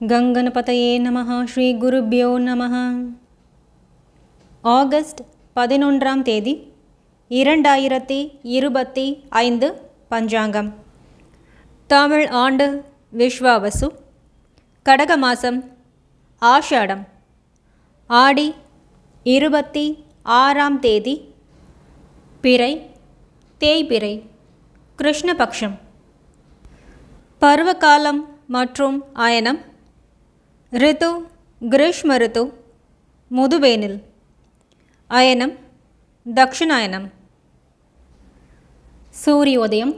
கங்கனபதயே நம ஸ்ரீ குருபியோ நம ஆகஸ்ட் பதினொன்றாம் தேதி இரண்டாயிரத்தி இருபத்தி ஐந்து பஞ்சாங்கம். தமிழ் ஆண்டு விஸ்வாவசு கடக மாதம் ஆஷாடம். ஆடி இருபத்தி ஆறாம் தேதி பிறை தேய்பிறை கிருஷ்ணபக்ஷம். பருவகாலம் மற்றும் அயனம் ரித்து கிரீஷ்ம ரித்து முதுவேனில் அயனம் தக்ஷிணாயனம். சூரியோதயம்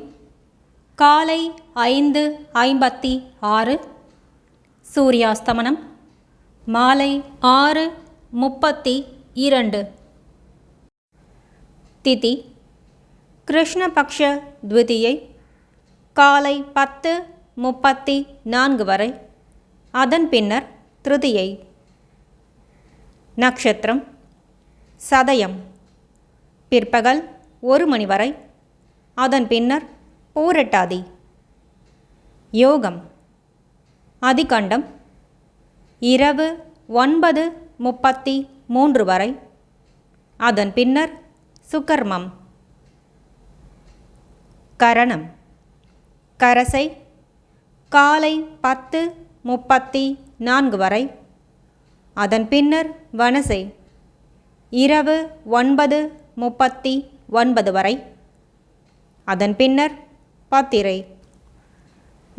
காலை ஐந்து ஐம்பத்தி ஆறு சூரியாஸ்தமனம் மாலை ஆறு முப்பத்தி இரண்டு. திதி கிருஷ்ணபக்ஷ த்விதியை காலை பத்து முப்பத்தி நான்கு வரை அதன் பின்னர் திருதியை. நட்சத்திரம் சதயம். பிற்பகல் ஒரு மணி வரை. அதன் பின்னர் பூரட்டாதி. யோகம். அதிகண்டம். இரவு ஒன்பது முப்பத்தி மூன்று வரை. அதன் பின்னர் சுகர்மம் கரணம். கரசை காலை பத்து முப்பத்தி நான்கு வரை. அதன் பின்னர் வனசை இரவு ஒன்பது முப்பத்தி ஒன்பது வரை. அதன் பின்னர் பத்திரை.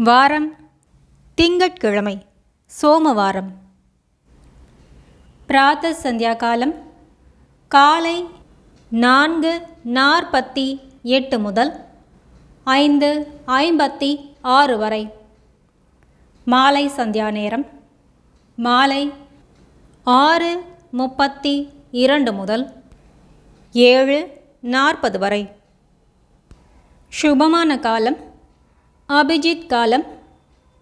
வாரம் திங்கட்கிழமை சோமவாரம். பிராத்த சந்தியா காலம் காலை நான்கு நாற்பத்தி எட்டு முதல் ஐந்து ஐம்பத்தி ஆறு வரை. மாலை சந்தியா நேரம். மாலை ஆறு முப்பத்தி இரண்டு முதல் ஏழு நாற்பது வரை. சுபமான காலம். அபிஜித் காலம்.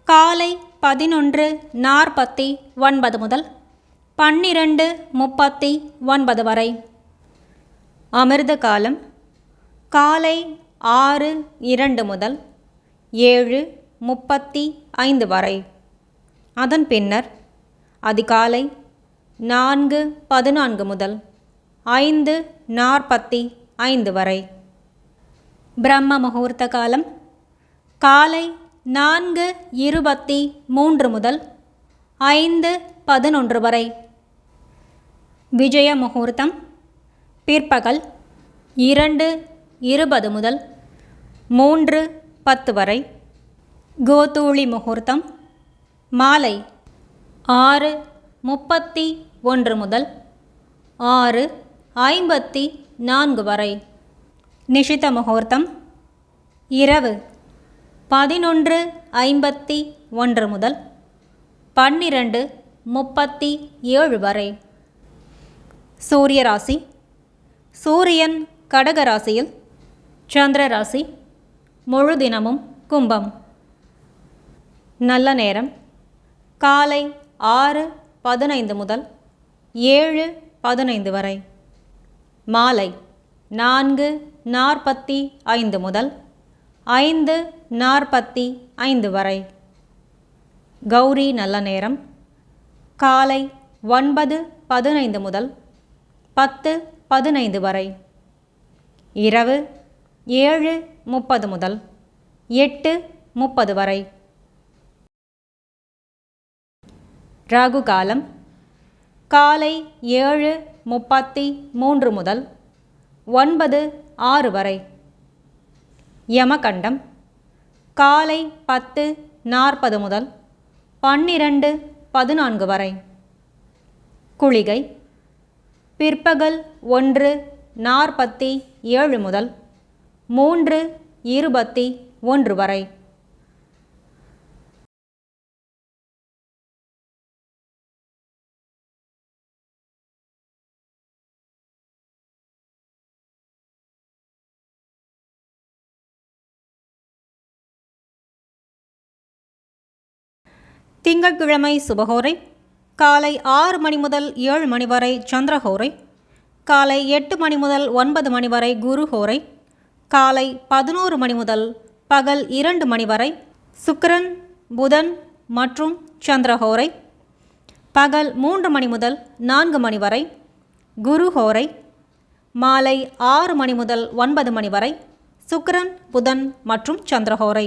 காலை பதினொன்று நாற்பத்தி ஒன்பது முதல் பன்னிரண்டு முப்பத்தி ஒன்பது வரை. அமிர்த காலம். காலை ஆறு இரண்டு முதல் ஏழு முப்பத்தி ஐந்து வரை. அதன் பின்னர் அதிகாலை நான்கு பதினான்கு முதல் ஐந்து நாற்பத்தி ஐந்து வரை. பிரம்ம முகூர்த்த காலம் காலை நான்கு இருபத்தி மூன்று முதல் ஐந்து பதினொன்று வரை. விஜய முகூர்த்தம் பிற்பகல் இரண்டு இருபது முதல் மூன்று பத்து வரை. கோதூளி முகூர்த்தம் மாலை ஆறு முப்பத்தி ஒன்று முதல் ஆறு ஐம்பத்தி நான்கு வரை. நிஷித முகூர்த்தம் இரவு பதினொன்று ஐம்பத்தி ஒன்று முதல் பன்னிரண்டு முப்பத்தி ஏழு வரை. சூரிய ராசி சூரியன் கடக ராசியில் சந்திர ராசி முழு தினமும் கும்பம். நல்ல நேரம். காலை ஆறு பதினைந்து முதல் ஏழு பதினைந்து வரை. மாலை நான்கு நாற்பத்தி ஐந்து முதல் ஐந்து நாற்பத்தி ஐந்து வரை. கௌரி நல்ல நேரம். காலை ஒன்பது பதினைந்து முதல் பத்து பதினைந்து வரை. இரவு ஏழு முப்பது முதல் எட்டு முப்பது வரை. ராகு காலம். காலை ஏழு முப்பத்தி மூன்று முதல் ஒன்பது ஆறு வரை. யமகண்டம். காலை பத்து நாற்பது முதல் பன்னிரண்டு பதினான்கு வரை. குளிகை. பிற்பகல் ஒன்று நாற்பத்தி ஏழு முதல் மூன்று இருபத்தி ஒன்று வரை. திங்கட்கிழமை சுபஹோரை காலை ஆறு மணி முதல் ஏழு மணி வரை சந்திரஹோரை காலை எட்டு மணி முதல் ஒன்பது மணி வரை குரு ஹோரை காலை பதினோரு மணி முதல் பகல் இரண்டு மணி வரை சுக்கரன் புதன் மற்றும் சந்திரஹோரை பகல் மூன்று மணி முதல் நான்கு மணி வரை குருஹோரை மாலை ஆறு மணி முதல் ஒன்பது மணி வரை சுக்கரன் புதன் மற்றும் சந்திரஹோரை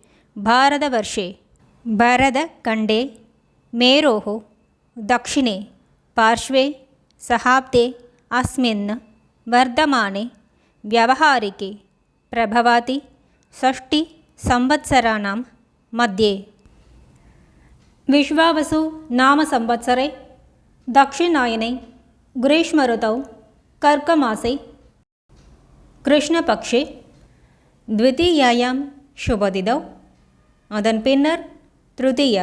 भारतवर्षे भरतखण्डे मेरोः दक्षिणे पार्श्वे सहाब्दे अस्मिन् वर्धमाने व्यावहारिके प्रभवति षष्टिसंवत्सराणां मध्ये विश्वावसु नामसंवत्सरे दक्षिणायने ग्रीष्मऋतौ कर्कमासे कृष्णपक्षे द्वितीयायां शुभदिदौ அதன் பின்னர் திருதிய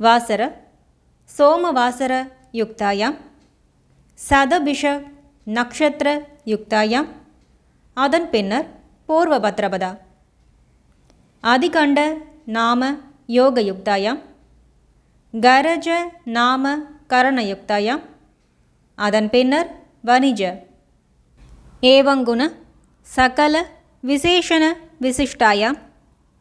வாசர சோமவாசர யுக்தாயாம் சதபிஷ நக்ஷத்திர யுக்தாயாம் அதன் பின்னர் பூர்வபத்ரபதா. அதிகண்ட நாம யோகயுக்தாயாம் கரஜ நாம கரணயுக்தாயாம் அதன் பின்னர் வணிஜ. ஏவங்குண சகல விசேஷண விசிஷ்டாயாம்